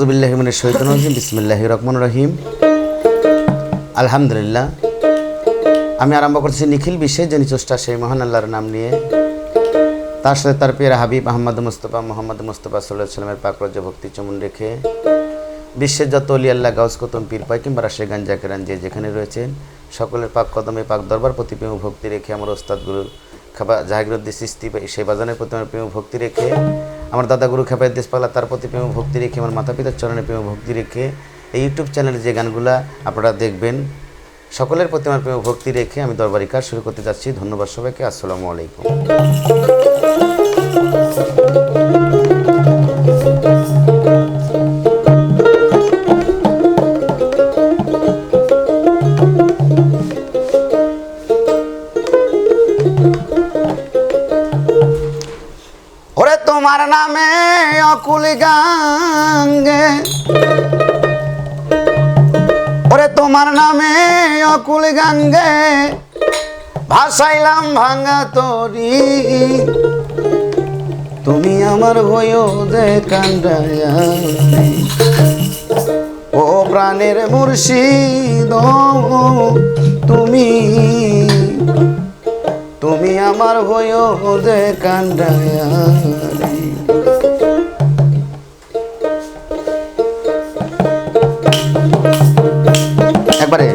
রহিম রহিম। আলহামদুলিল্লাহ। আমি আরম্ভ করছি নিখিল বিশ্বে যিনি চষ্টা সেই মহান আল্লাহর নাম নিয়ে। তার সাথে তার পেয়ারা হাবিব আহমদ মুস্তফা, মোহাম্মদ মুস্তফা সাল্লাহ সাল্লামের পাকরজ্য ভক্তি চমন রেখে বিশ্বের যত অলি আল্লাহ, গাউস কতম, পীর পাই কিংবা রাশে গান জাকেরান যে যেখানে রয়েছেন, সকলের পাক কদমে, পাক দরবার প্রতি প্রেম ভক্তি রেখে আমার ওস্তাদ গুরু খাবা জাহাগিরুদ্দি সৃষ্টি সেই বাজানের প্রতি আমার প্রেম ভক্তি রেখে আমার দাদা গুরু খেপাই দেশপালা তার প্রতি প্রেম ভক্তি রেখে, আমার মাতা পিতার চরণে প্রেম ভক্তি রেখে এই ইউটিউব চ্যানেলে যে গানগুলা আপনারা দেখবেন, সকলের প্রতি আমার প্রেম ভক্তি রেখে আমি দরবারি কাজ শুরু করতে যাচ্ছি। ধন্যবাদ সবাইকে, আসসালামু আলাইকুম। তোমার নামে অকুল গাঙ্গে। ওরে তোমার নামে অকুল গাঙ্গে, ভাসাইলাম ভাঙা তরি। তুমি আমার হইও যে কান্ডায়া ও প্রাণের মুর্শিদ, তুমি তুমি আমার হইও যে কান্ডায়ারি একবারে।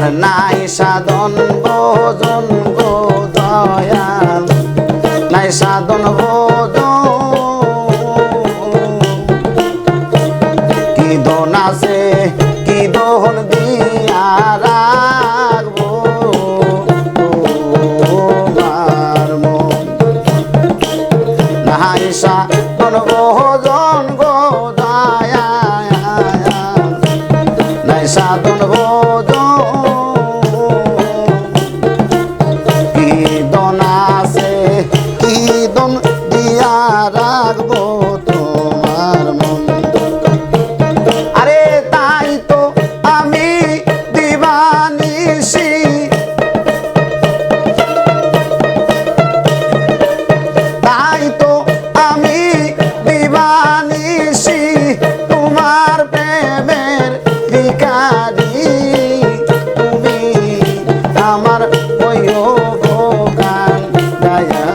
আমার নাই সাধন ভোজন গো নাই সাধন ভোজন কি দোন আছে কি দোহন দিয়া ছায়া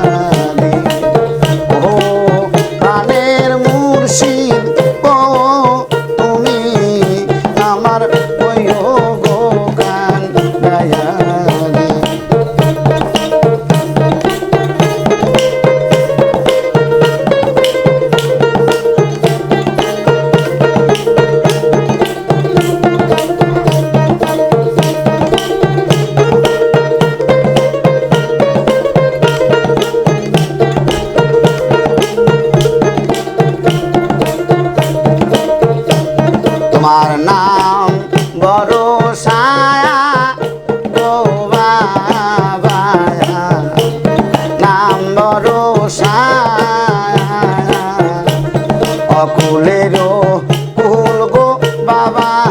Bye bye.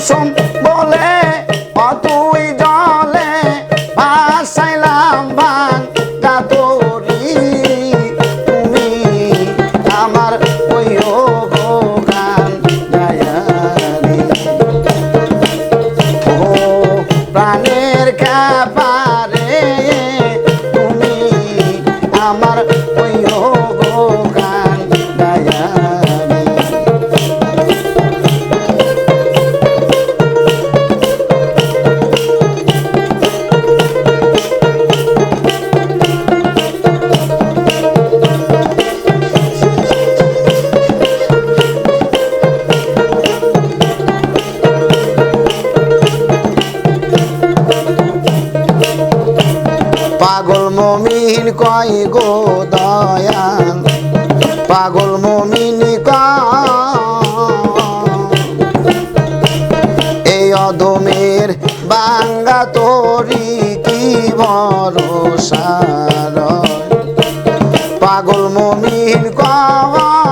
নাম বলে অতুই জলে ভাসাইলাম ভাঙ গাতরি তুমি আমার ওই গান গায়ারি ও প্রাণের কয় গো দয়াল পাগল মমিনী এই অধমের বাঙ্গা তরি কি ভরসা রয়? পাগল মমিন কয়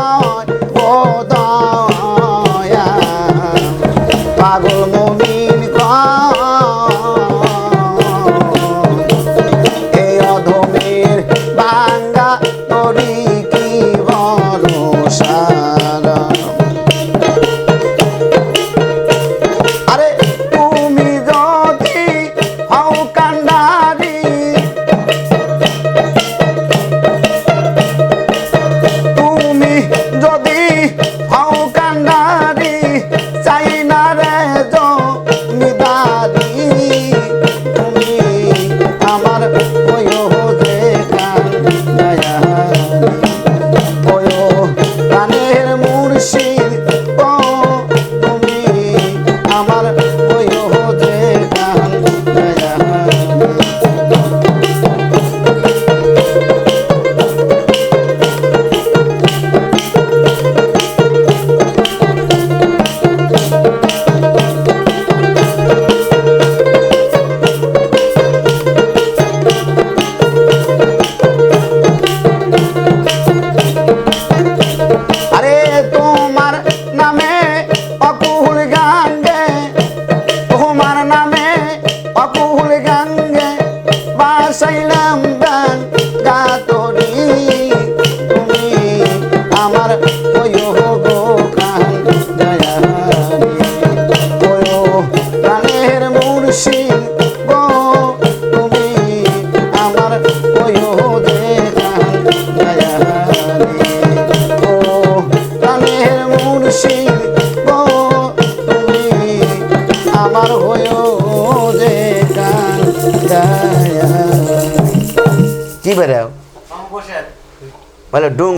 আমার বাসাইলাম দান গাতরি। তুমি আমার ওয়ো গো কান দয়ারি ওয়ো প্রাণের মুর্শিদ গো, তুমি আমার ওয়ো যে কান বেরাও বলে ডুং